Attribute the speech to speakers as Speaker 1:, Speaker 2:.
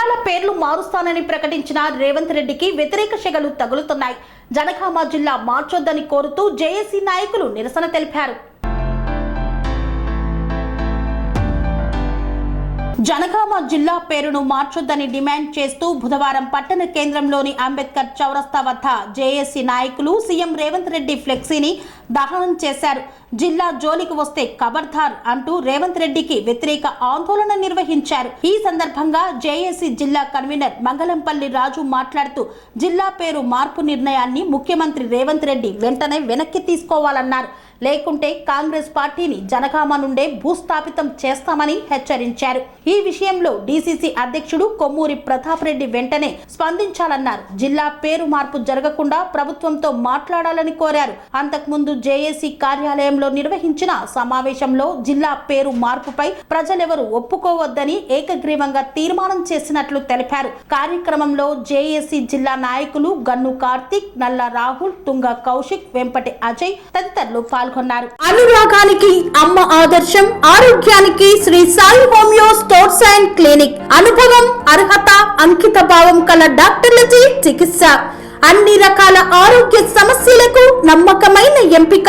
Speaker 1: జిల్లాల పేర్లు మారుస్తానని ప్రకటించిన రేవంత్ రెడ్డికి వ్యతిరేక శగలు తగులుతున్నాయి. జనగామ జిల్లా మార్చొద్దని కోరుతూ జేఏసీ నాయకులు నిరసన తెలిపారు. జనగామ జిల్లా పేరును మార్చొద్దని డిమాండ్ చేస్తూ బుధవారం పట్టణ కేంద్రంలోని అంబేద్కర్ చౌరస్తా వద్ద జేఏసీ నాయకులు సీఎం రేవంత్ రెడ్డి ఫ్లెక్సీని దహనం చేశారు. జిల్లా జోలికి వస్తే ఖబర్దార్ అంటూ రేవంత్ రెడ్డికి వ్యతిరేక ఆందోళన నిర్వహించారు. ఈ సందర్భంగా జేఏసీ జిల్లా కన్వీనర్ మంగళంపల్లి రాజు మాట్లాడుతూ జిల్లా పేరు మార్పు నిర్ణయాన్ని ముఖ్యమంత్రి రేవంత్ రెడ్డి వెంటనే వెనక్కి తీసుకోవాలన్నారు. లేకుంటే కాంగ్రెస్ పార్టీని జనగామ నుండే భూస్థాపితం చేస్తామని హెచ్చరించారు. ఈ విషయంలో డీసీసీ అధ్యక్షుడు కొమ్మూరి ప్రతాప్ రెడ్డి వెంటనే స్పందించాలన్నారు. జిల్లా పేరు మార్పు జరగకుండా ప్రభుత్వంతో మాట్లాడాలని కోరారు. అంతకుముందు జేఏసీ కార్యాలయంలో నిర్వహించిన సమావేశంలో జిల్లా పేరు మార్పుపై ప్రజలెవరూ ఒప్పుకోవద్దని ఏకగ్రీవంగా తీర్మానం చేసినట్లు తెలిపారు. కార్యక్రమంలో జేఏసీ జిల్లా నాయకులు గన్ను కార్తిక్ నల్ల రాహుల్ తుంగ కౌశిక్ వెంపటి అజయ్ తదితరులు పాల్గొన్నారు. అనురాగానికి అమ్మ ఆదర్శం ఆరోగ్యానికి Shri Sai homeo stores and clinic. అనుభవం అర్హత అంకిత భావం కల డాక్టర్లచే చికిత్స. అన్ని రకాల ఆరోగ్య సమస్యలకు నమ్మకమైన ఎంపిక